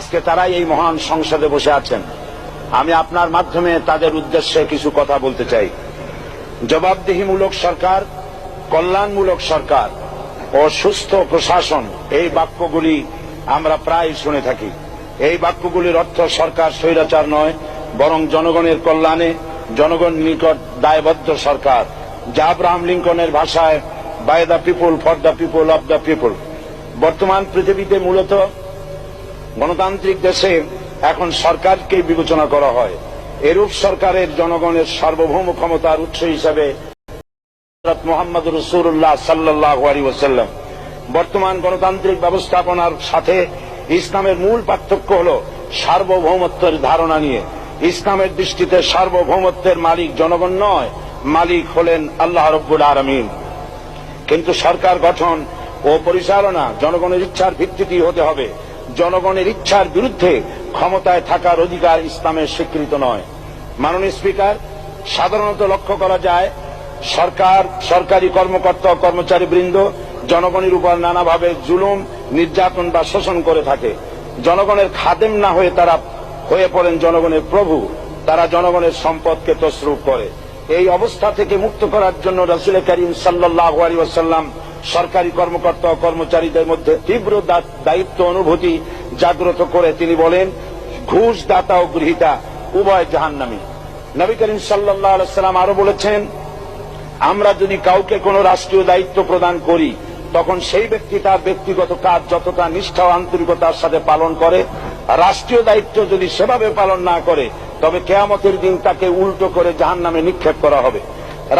আজকে তারাই এই মহান সংসদে বসে আছেন। আমি আপনার মাধ্যমে তাদের উদ্দেশ্যে কিছু কথা বলতে চাই। জবাবদিহিমূলক সরকার, কল্যাণমূলক সরকার ও সুস্থ প্রশাসন, এই বাক্যগুলি আমরা প্রায় শুনে থাকি। এই বাক্যগুলির অর্থ সরকার স্বৈরাচার নয়, বরং জনগণের কল্যাণে, জনগণ নিকট দায়বদ্ধ সরকার, যা আব্রাহাম লিঙ্কনের ভাষায় by the people for the people of the people বর্তমান পৃথিবীতে মূলত গণতান্ত্রিক দেশে এখন সরকারকে বিবেচনা করা হয়। এরূপ সরকারের জনগণের সার্বভৌম ক্ষমতার উৎস হিসাবে মোহাম্মদ রসুল্লাহ সাল্লাহ আলী বর্তমান গণতান্ত্রিক ব্যবস্থাপনার সাথে ইসলামের মূল পার্থক্য হল সার্বভৌমত্বের ধারণা নিয়ে। ইসলামের দৃষ্টিতে সার্বভৌমত্বের মালিক জনগণ নয়, মালিক হলেন আল্লাহ রব্বুল আলমিন। কিন্তু সরকার গঠন ও পরিচালনা জনগণের ইচ্ছার ভিত্তিতেই হতে হবে। জনগণের ইচ্ছার বিরুদ্ধে ক্ষমতায় থাকার অধিকার ইসলামের স্বীকৃত নয়। মাননীয় স্পিকার, সাধারণত লক্ষ্য করা যায়, সরকার, সরকারি কর্মকর্তা কর্মচারী বৃন্দ জনগণের উপর নানাভাবে জুলুম, নির্যাতন বা শোষণ করে থাকে। জনগণের খাদেম না হয়ে তারা হয়ে পড়েন জনগণের প্রভু, তারা জনগণের সম্পদকে তসরুপ করে। এই অবস্থা থেকে মুক্ত করার জন্য রসুল করিম সাল্লাহ আলী ওসাল্লাম সরকারি কর্মকর্তা ও কর্মচারীদের মধ্যে তীব্র দায়িত্ব অনুভূতি জাগ্রত করে তিনি বলেন ঘুষ দাতা ও গৃহীতা, উভয় জাহান্নামী। নবী করিম সাল্লাহ সাল্লাম আরও বলেছেন, আমরা যদি কাউকে কোনো রাষ্ট্রীয় দায়িত্ব প্রদান করি, তখন সেই ব্যক্তি তার ব্যক্তিগত কাজ যতটা নিষ্ঠা ও আন্তরিকতার সাথে পালন করে, রাষ্ট্রীয় দায়িত্ব যদি সেভাবে পালন না করে, তবে কেয়ামতের দিন তাকে উল্টো করে জাহান নামে নিক্ষেপ করা হবে।